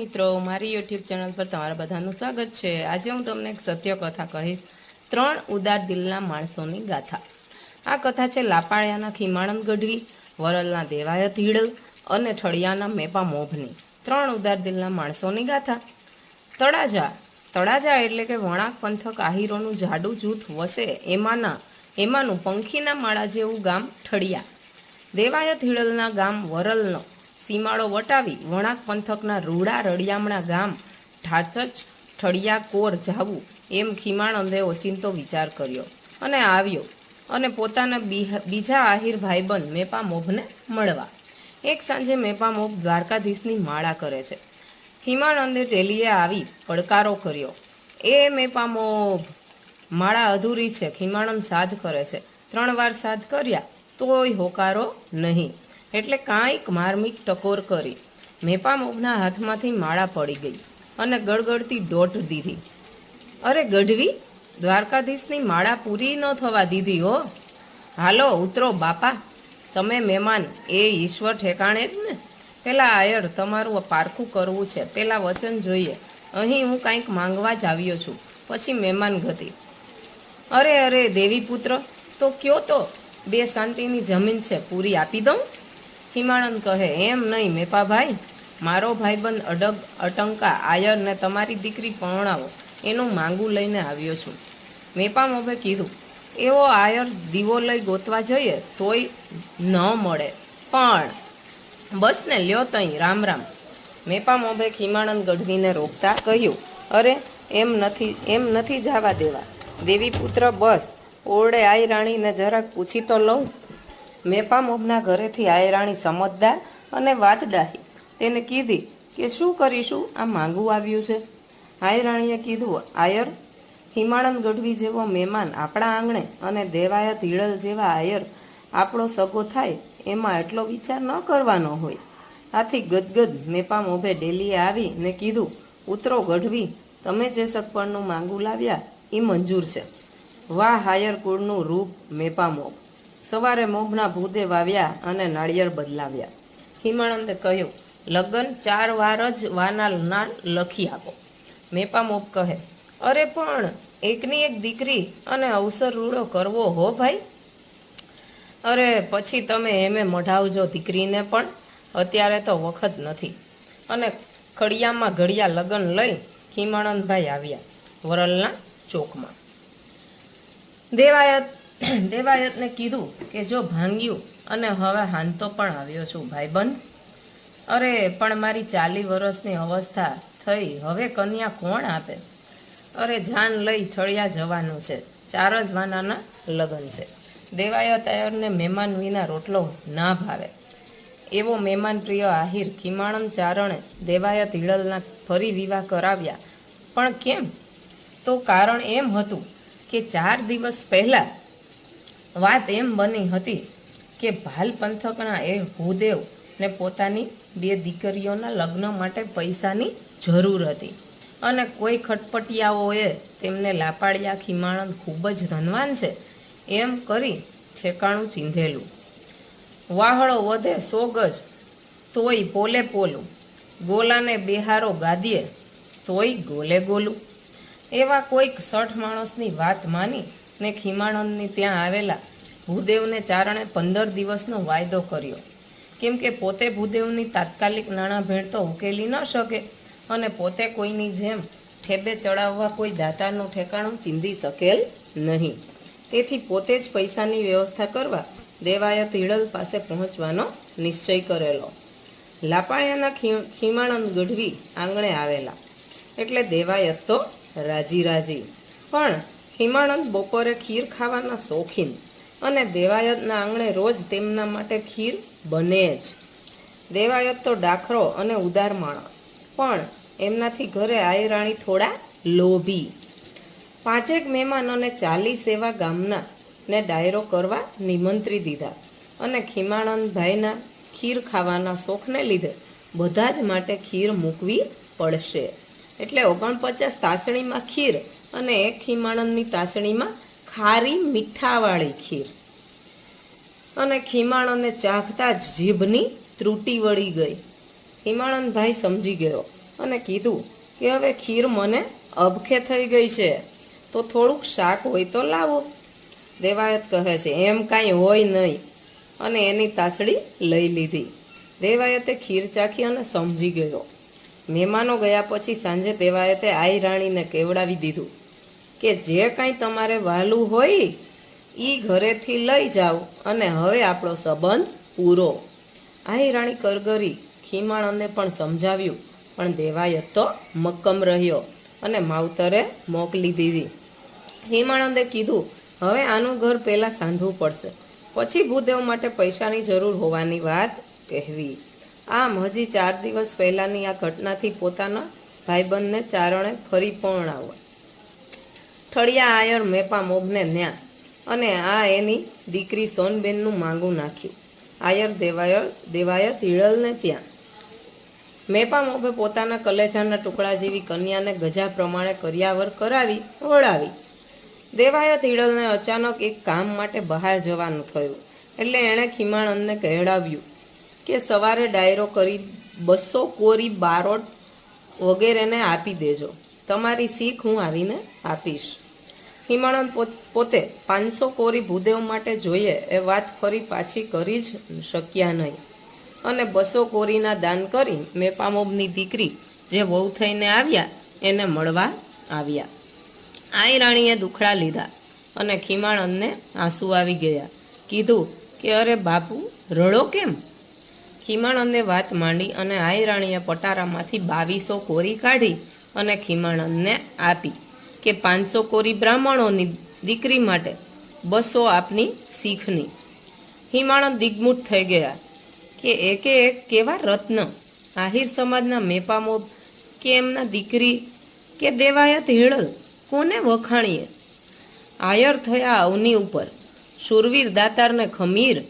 મિત્રો, મારી YouTube channel પર તમારા બધાનું સ્વાગત છે. આજે હું તમને એક સત્ય કથા કહીશ. ત્રણ ઉદાર દિલના માણસોની ગાથા. આ કથા છે લાપાળિયાના ખીમાણંદ ગઢવી, વરલના દેવાયત હિડલ અને ઠળિયાના મેપા મોભની. ત્રણ ઉદાર દિલના માણસોની ગાથા. તળાજા. તળાજા એટલે કે વણાક પંથક આહીરોનું જાડું જૂથ વસે એમાંના, એમાંનું પંખીના માળા જેવું ગામ ઠળિયા. દેવાયત હિડલના ગામ વરલનો. સીમાડો વટાવી વણાક પંથકના રૂડા રળિયામણા ગામ ઠાચચ ઠળિયા કોર જાવું એમ ખીમાણંદે ઓચિંતો વિચાર કર્યો અને આવ્યો અને પોતાના બીજા આહિર ભાઈબંધ મેપા મોભને મળવા. એક સાંજે મેપા મોભ દ્વારકાધીશની માળા કરે છે. ખીમાનંદે રેલીએ આવી પડકારો કર્યો. એ મેપા મોભ માળા અધૂરી છે, ખીમાણંદ સાધ કરે છે. ત્રણ વાર સાધ કર્યા, તોય હોકારો નહીં. એટલે કાંઈક માર્મિક ટકોર કરી મેપામોબના હાથમાંથી માળા પડી ગઈ અને ગળગળતી દોટ દીધી. અરે ગઢવી, દ્વારકાધીશની માળા પૂરી ન થવા દીધી હો. હાલો ઉતરો બાપા, તમે મહેમાન, એ ઈશ્વર ઠેકાણે જ ને. પેલા આયર તમારું પારખું કરવું છે, પેલા વચન જોઈએ. અહીં હું કાંઈક માંગવા જ આવ્યો છું, પછી મહેમાન ગતિ. અરે અરે દેવી પુત્ર તો કયો તો? બે શાંતિની જમીન છે, પૂરી આપી દઉં? હિમાનંદ કહે, એમ નહીં, મેપાભાઈ, મારો ભાઈબંધ અડગ, અટંકા આયરને તમારી દીકરી પરણાવો. એનું માંગું લઈને આવ્યો છું. મેપા મોભે કીધું, એવો આયર દીવો લઈ ગોતવા જઈએ તોય ન મળે. પણ બસ ને લ્યો તઈ, રામ રામ. મેપા મોભે ખીમાણંદ ગઢવીને રોકતા કહ્યું, અરે, એમ નથી એમ નથી જવા દેવા. દેવી પુત્ર બસ. ઓરડે આઈ રાણીને જરાક પૂછી તો લઉં. મેપા મોભના ઘરેથી આયરાણી સમજદાર અને વાતડાહી. તેને કીધી કે શું કરીશું? આ માંગવું આવ્યું છે. આયરાણીએ કીધું, આયર હિમાળંદ ગઢવી જેવો મહેમાન આપણા આંગણે અને દેવાયત હિળલ જેવા આયર આપણો સગો થાય, એમાં એટલો વિચાર ન કરવાનો હોય. આથી ગદગદ મેપા મોભે ડેલીએ આવી ને કીધું, ઉતરો ગઢવી, તમે જે સગપણનું માંગુ લાવ્યા એ મંજૂર છે. વાહ હાયર કુળનું રૂપ, મેપા મોભ. સવારે મોભના ભૂદે વાવ્યા અને નાળિયેર બદલાવ્યા. હિમાનંદે કહ્યું, લગ્ન ચાર વાર જ વાના ના લખી આપો. મેપા મોપ કહે, અરે પણ એકની એક દીકરી અને અવસર રૂડો કરવો હો ભાઈ. અરે, પછી તમે એમે મઢાવજો દીકરીને પણ, અત્યારે તો વખત નથી. અને ખડિયામાં ઘડિયા લગ્ન લઈ ખીમાણંદભાઈ આવ્યા વરલના ચોકમાં. દેવાયત દેવાયતને કીધું કે જો ભાંગ્યું અને હવે હાંતો પણ આવ્યો છું, ભાઈબંધ. અરે, પણ મારી ચાલી વર્ષની અવસ્થા થઈ, હવે કન્યા કોણ આપે? અરે, જાન લઈ ઠળિયા જવાનું છે, ચાર જ વાનાના લગ્ન છે. દેવાયત આયરને મહેમાન વિના રોટલો ના ભાવે. એવો મહેમાન પ્રિય આહિર કિમાણંદ ચારણે દેવાયત હિળલના ફરી વિવાહ કરાવ્યા. પણ કેમ? તો કારણ એમ હતું કે ચાર દિવસ પહેલા વાત એમ બની હતી કે ભાલ પંથકના એ ભૂદેવ ને પોતાની બે દીકરીઓના લગ્ન માટે પૈસાની જરૂર હતી. અને કોઈ ખટપટિયાઓએ તેમને લાપાડિયા ખીમાણંદ ખૂબ જ ધનવાન છે એમ કરી ઠેકાણું ચીંધેલું. વાહળો વધે સો ગજ, તોય પોલે પોલું. ગોલાને બેહારો ગાદીએ, તોય ગોલે ગોલું. એવા કોઈક સઠ માણસની વાત માની ને ખીમાણંદની ત્યાં આવેલા ભૂદેવને ચારણે પંદર દિવસનો વાયદો કર્યો. કેમ કે પોતે ભૂદેવની તાત્કાલિક નાણાં ભેટ તો ઉકેલી ન શકે અને પોતે કોઈની જેમ ઠેબે ચડાવવા કોઈ દાતાનું ઠેકાણું ચીંધી શકેલ નહીં. તેથી પોતે જ પૈસાની વ્યવસ્થા કરવા દેવાયત હિડલ પાસે પહોંચવાનો નિશ્ચય કરેલો. લાપાળિયાના ખીમાણંદ ગઢવી આંગણે આવેલા. એટલે દેવાયત તો રાજી રાજી. પણ ખીમાણંદ બપોરે ખીર ખાવાના શોખીન અને દેવાયતના આંગણે રોજ તેમના માટે ખીર બને જ. દેવાયત તો ડાખરો અને ઉદાર માણસ, પણ એમનાથી ઘરે આઈ રાણી થોડા લોભી. પાંચેક મહેમાનોને ચાલીસ એવા ગામના ને ડાયરો કરવા નિમંત્રી દીધા અને ખીમાણંદભાઈના ખીર ખાવાના શોખને લીધે બધા જ માટે ખીર મૂકવી પડશે. એટલે ઓગણપચાસ તાસણીમાં ખીર અને એક ખીમાણંદની તાસણીમાં ખારી મીઠાવાળી ખીર. અને ખીમાણને ચાખતા જ જીભની ત્રુટી વળી ગઈ. ખીમાણનભાઈ સમજી ગયો અને કીધું કે હવે ખીર મને અબખે થઈ ગઈ છે, તો થોડુંક શાક હોય તો લાવો. દેવાયત કહે છે, એમ કાંઈ હોય નહીં. અને એની તાસડી લઈ લીધી. દેવાયતે ખીર ચાખી અને સમજી ગયો. મહેમાનો ગયા પછી સાંજે દેવાયતે આઈ રાણીને કેવડાવી દીધું. કે જે કાંઈ તમારે વાલું હોય એ ઘરેથી લઈ જાઓ અને હવે આપણો સંબંધ પૂરો. આહી રાણી કરગરી ખીમાણને પણ સમજાવ્યું, પણ દેવાયત તો મક્કમ રહ્યો અને માવતરે મોકલી દીધી. હિમાણંદે કીધું, હવે આનું ઘર પહેલાં સાંધવું પડશે. પછી ભૂદેવ માટે પૈસાની જરૂર હોવાની વાત કહેવી. આમ હજી ચાર દિવસ પહેલાંની આ ઘટનાથી પોતાના ભાઈબંધને ચારણે ફરી પરણાવવા ઠળિયા આયર મેપા મોભને ન્યા. અને આ એની દીકરી સોનબેનનું માંગું નાખ્યું. આયર દેવાયર દેવાય હિળલને ત્યાં. મેપા મોભે પોતાના કલેજાના ટુકડા જેવી કન્યાને ગજા પ્રમાણે કર્યાવર કરાવી, વળાવી. દેવાય હિળલને અચાનક એક કામ માટે બહાર જવાનું થયું. એટલે એણે ખીમાણંદને કહેડાવ્યું કે સવારે ડાયરો કરી બસો કોરી બારોટ વગેરેને આપી દેજો. તમારી શીખ હું આવીને આપીશ. હિમાનંદ પોતે પાંચસો કોરી ભૂદેવ માટે જોઈએ એ વાત ફરી પાછી કરી જ શક્યા નહીં. અને બસો કોરીના દાન કરી મેપામોબની દીકરી જે વહુ થઈને આવ્યા એને મળવા આવ્યા. આઈ રાણીએ દુખડા લીધા અને ખીમાણંદને આંસુ આવી ગયા. કીધું કે અરે બાપુ, રડો કેમ? ખીમાણંદે વાત માંડી અને આઈ રાણીએ પટારામાંથી બાવીસો કોરી કાઢી અને ખીમાણંદને આપી. કે પાંચસો કોરી બ્રાહ્મણોની દીકરી માટે બસો આપની શીખની. હિમાણો દિગ્મૂઢ થઈ ગયા કે એકે એક કેવા રત્ન? આહિર સમાજના મેપામોબ કે એમના દીકરી કે દેવાયત હેળલ કોને વખાણીએ? આયર થયા અવની ઉપર સુરવીર દાતારને ખમીર,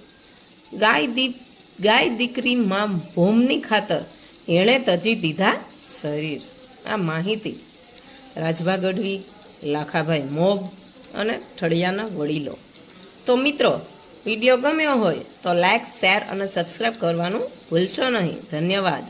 ગાય દીપ, ગાય દીકરી માં ભોમની ખાતર એણે તજી દીધા શરીર. આ માહિતી રાજભા ગઢવી લાખાભાઈ મોબ અને ઠળિયાના વડીલો. તો મિત્રો, વીડિયો ગમ્યો હોય તો લાઈક, શેર અને સબસ્ક્રાઈબ કરવાનું ભૂલશો નહીં. ધન્યવાદ.